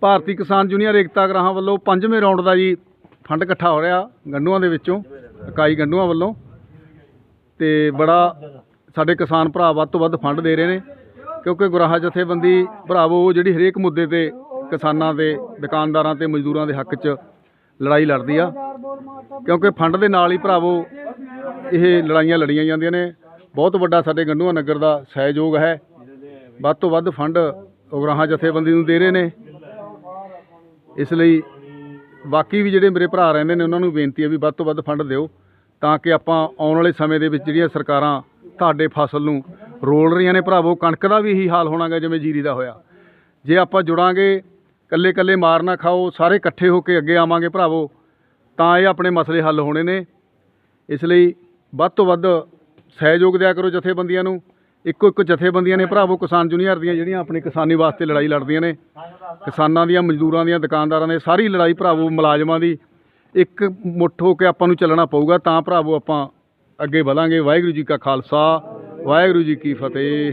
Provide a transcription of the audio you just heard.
ਭਾਰਤੀ ਕਿਸਾਨ ਜੂਨੀਅਰ ਏਕਤਾ ਗ੍ਰਾਹਾਂ ਵੱਲੋਂ ਪੰਜਵੇਂ ਰਾਉਂਡ ਦਾ ਜੀ ਫੰਡ ਇਕੱਠਾ ਹੋ ਰਿਹਾ ਗੰਡੂਆਂ ਦੇ ਵਿੱਚੋਂ, ਇਕਾਈ ਗੰਡੂਆਂ ਵੱਲੋਂ। ਤੇ ਬੜਾ ਸਾਡੇ ਕਿਸਾਨ ਭਰਾ ਵੱਧ ਤੋਂ ਵੱਧ ਫੰਡ ਦੇ ਰਹੇ ਨੇ, ਕਿਉਂਕਿ ਗੁਰਾਹਾ ਜਥੇਬੰਦੀ ਭਰਾਵੋ ਜਿਹੜੀ ਹਰੇਕ ਮੁੱਦੇ ਤੇ ਕਿਸਾਨਾਂ ਦੇ, ਦੁਕਾਨਦਾਰਾਂ ਤੇ ਮਜ਼ਦੂਰਾਂ ਦੇ ਹੱਕ 'ਚ ਲੜਾਈ ਲੜਦੀ ਆ। ਕਿਉਂਕਿ ਫੰਡ ਦੇ ਨਾਲ ਹੀ ਭਰਾਵੋ, ਇਹ ਲੜਾਈਆਂ ਲੜੀਆਂ ਜਾਂਦੀਆਂ ਨੇ। ਬਹੁਤ ਵੱਡਾ ਸਾਡੇ ਗੰਡੂਆ ਨਗਰ ਦਾ ਸਹਿਯੋਗ ਹੈ। ਵੱਧ ਤੋਂ ਵੱਧ ਫੰਡ ਉਗਰਾਹਾਂ ਜਥੇਬੰਦੀ ਨੂੰ ਦੇ ਰਹੇ ਨੇ। ਇਸ ਲਈ ਬਾਕੀ ਵੀ ਜਿਹੜੇ ਮੇਰੇ ਭਰਾ ਰਹਿੰਦੇ ਨੇ, ਉਹਨਾਂ ਨੂੰ ਬੇਨਤੀ ਹੈ ਵੀ ਵੱਧ ਤੋਂ ਵੱਧ ਫੰਡ ਦਿਓ ਤਾਂ ਕਿ ਆਪਾਂ ਆਉਣ ਵਾਲੇ ਸਮੇਂ ਦੇ ਵਿੱਚ ਜਿਹੜੀਆਂ ਸਰਕਾਰਾਂ ਤੁਹਾਡੇ ਫਸਲ ਨੂੰ ਰੋਲ ਰਹੀਆਂ ਨੇ ਭਰਾਵੋ, ਕਣਕ ਦਾ ਵੀ ਇਹੀ ਹਾਲ ਹੋਣਾਗਾ ਜਿਵੇਂ ਜੀਰੀ ਦਾ ਹੋਇਆ। ਜੇ ਆਪਾਂ ਜੁੜਾਂਗੇ ਕੱਲੇ ਕੱਲੇ ਮਾਰ ਨਾ ਖਾਓ, ਸਾਰੇ ਇਕੱਠੇ ਹੋ ਕੇ ਅੱਗੇ ਆਵਾਂਗੇ ਭਰਾਵੋ, ਤਾਂ ਇਹ ਆਪਣੇ ਮਸਲੇ ਹੱਲ ਹੋਣੇ ਨੇ। ਇਸ ਲਈ ਵੱਧ ਤੋਂ ਵੱਧ ਸਹਿਯੋਗ ਦਿਆ ਕਰੋ ਜਥੇਬੰਦੀਆਂ ਨੂੰ। ਇੱਕੋ ਇੱਕ ਜਥੇਬੰਦੀਆਂ ਨੇ ਭਰਾਵੋ, ਕਿਸਾਨ ਜੂਨੀਅਰ ਦੀਆਂ ਜਿਹੜੀਆਂ ਆਪਣੀ ਕਿਸਾਨੀ ਵਾਸਤੇ ਲੜਾਈ ਲੜਦੀਆਂ ਨੇ, ਕਿਸਾਨਾਂ ਦੀਆਂ, ਮਜ਼ਦੂਰਾਂ ਦੀਆਂ, ਦੁਕਾਨਦਾਰਾਂ ਦੀ ਸਾਰੀ ਲੜਾਈ ਭਰਾਵੋ ਮੁਲਾਜ਼ਮਾਂ ਦੀ, ਇੱਕ ਮੁੱਠ ਹੋ ਕੇ ਆਪਾਂ ਨੂੰ ਚੱਲਣਾ ਪਊਗਾ, ਤਾਂ ਭਰਾਵੋ ਆਪਾਂ ਅੱਗੇ ਵਧਾਂਗੇ। ਵਾਹਿਗੁਰੂ ਜੀ ਕਾ ਖਾਲਸਾ, ਵਾਹਿਗੁਰੂ ਜੀ ਕੀ ਫਤਿਹ।